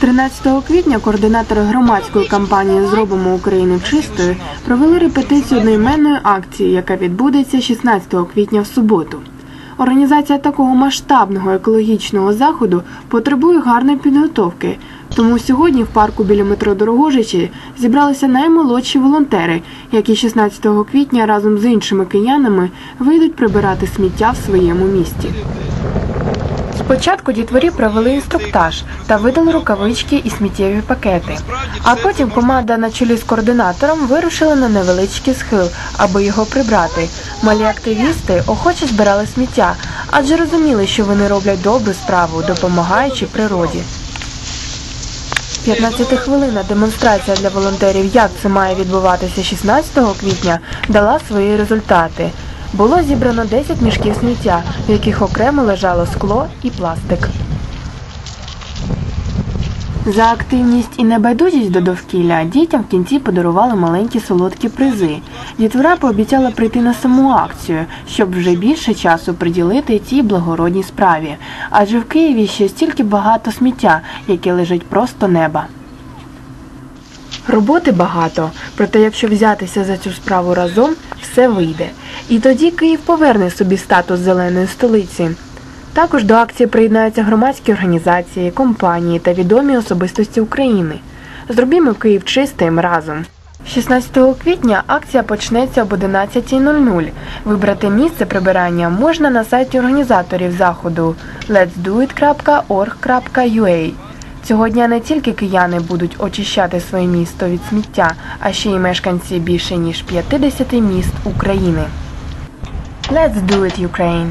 13 квітня координатори громадської кампанії Зробимо Україну чистою провели репетицію одноіменної акції, яка відбудеться 16 квітня в суботу. Організація такого масштабного екологічного заходу потребує гарної підготовки. Тому сьогодні в парку біля метро Дорогожичі зібралися наймолодші волонтери, які 16 квітня разом з іншими киянами вийдуть прибирати сміття в своєму місті. Спочатку дітворі провели інструктаж та видали рукавички і сміттєві пакети. А потім команда на чолі з координатором вирушила на невеличкий схил, аби його прибрати. Малі активісти охоче збирали сміття, адже розуміли, що вони роблять добру справу, допомагаючи природі. 15-хвилинна демонстрація для волонтерів, як це має відбуватися 16 квітня, дала свої результати. Було зібрано 10 мішків сміття, в яких окремо лежало скло і пластик. За активність і небайдужість до довкілля дітям в кінці подарували маленькі солодкі призи. Дітвора пообіцяла прийти на саму акцію, щоб вже більше часу приділити цій благородній справі. Адже в Києві ще стільки багато сміття, яке лежить просто неба. Роботи багато, проте якщо взятися за цю справу разом, все вийде. І тоді Київ поверне собі статус зеленої столиці. Також до акції приєднаються громадські організації, компанії та відомі особистості України. Зробімо Київ чистим разом. 16 квітня акція почнеться об 11.00. Вибрати місце прибирання можна на сайті організаторів заходу letsdoit.org.ua. Цього дня не тільки кияни будуть очищати своє місто від сміття, а ще й мешканці більше ніж 50 міст України. Let's do it, Ukraine!